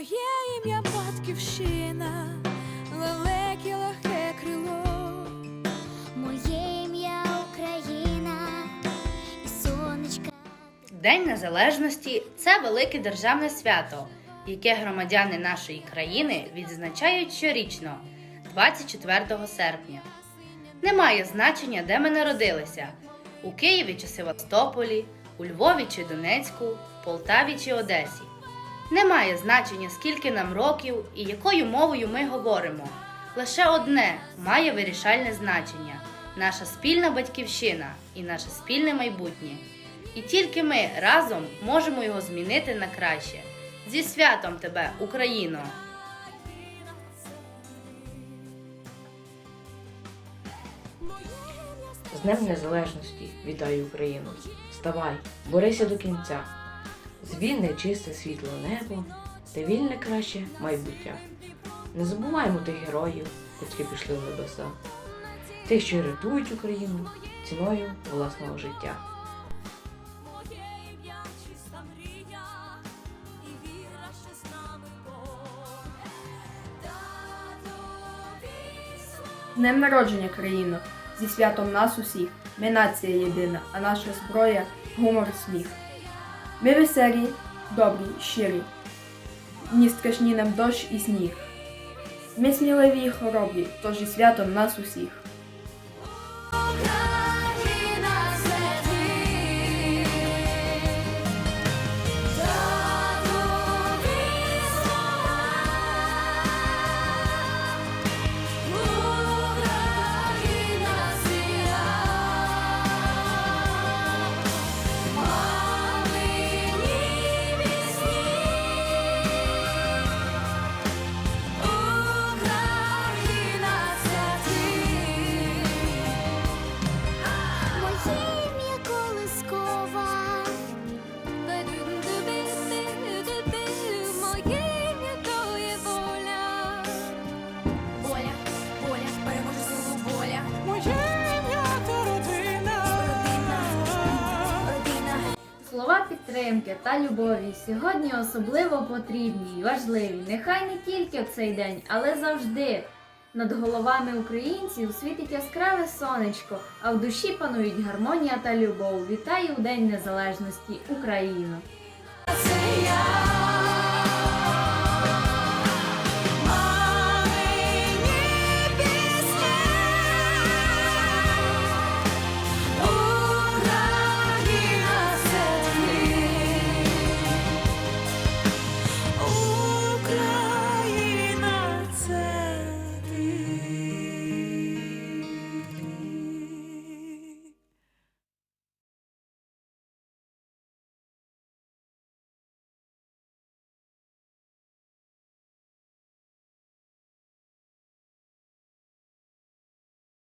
ім'я батьківщина, велике легке крило. Моє ім'я Україна і сонечка. День Незалежності це велике державне свято, яке громадяни нашої країни відзначають щорічно, 24 серпня. Немає значення, де ми народилися у Києві чи Севастополі, у Львові чи Донецьку, Полтаві чи Одесі. Немає значення, скільки нам років і якою мовою ми говоримо. Лише одне має вирішальне значення наша спільна батьківщина і наше спільне майбутнє. І тільки ми разом можемо його змінити на краще. Зі святом тебе, Україно! З Днем Незалежності вітаю Україну. Вставай, борися до кінця. Звільне чисте світло небо, та вільне краще майбуття. Не забуваємо тих героїв, котрі пішли в небеса, тих, що рятують Україну ціною власного життя. Днем народження країно, зі святом нас усіх. Ми нація єдина, а наша зброя гумор сміх. Ми веселі, добрі, щирі, ні страшні нам дощ і сніг. Ми сміливі і хоробрі, тож і святом нас усіх. Слова підтримки та любові сьогодні особливо потрібні й важливі. Нехай не тільки в цей день, але завжди. Над головами українців світить яскраве сонечко, а в душі панують гармонія та любов. Вітаю у День Незалежності Україну!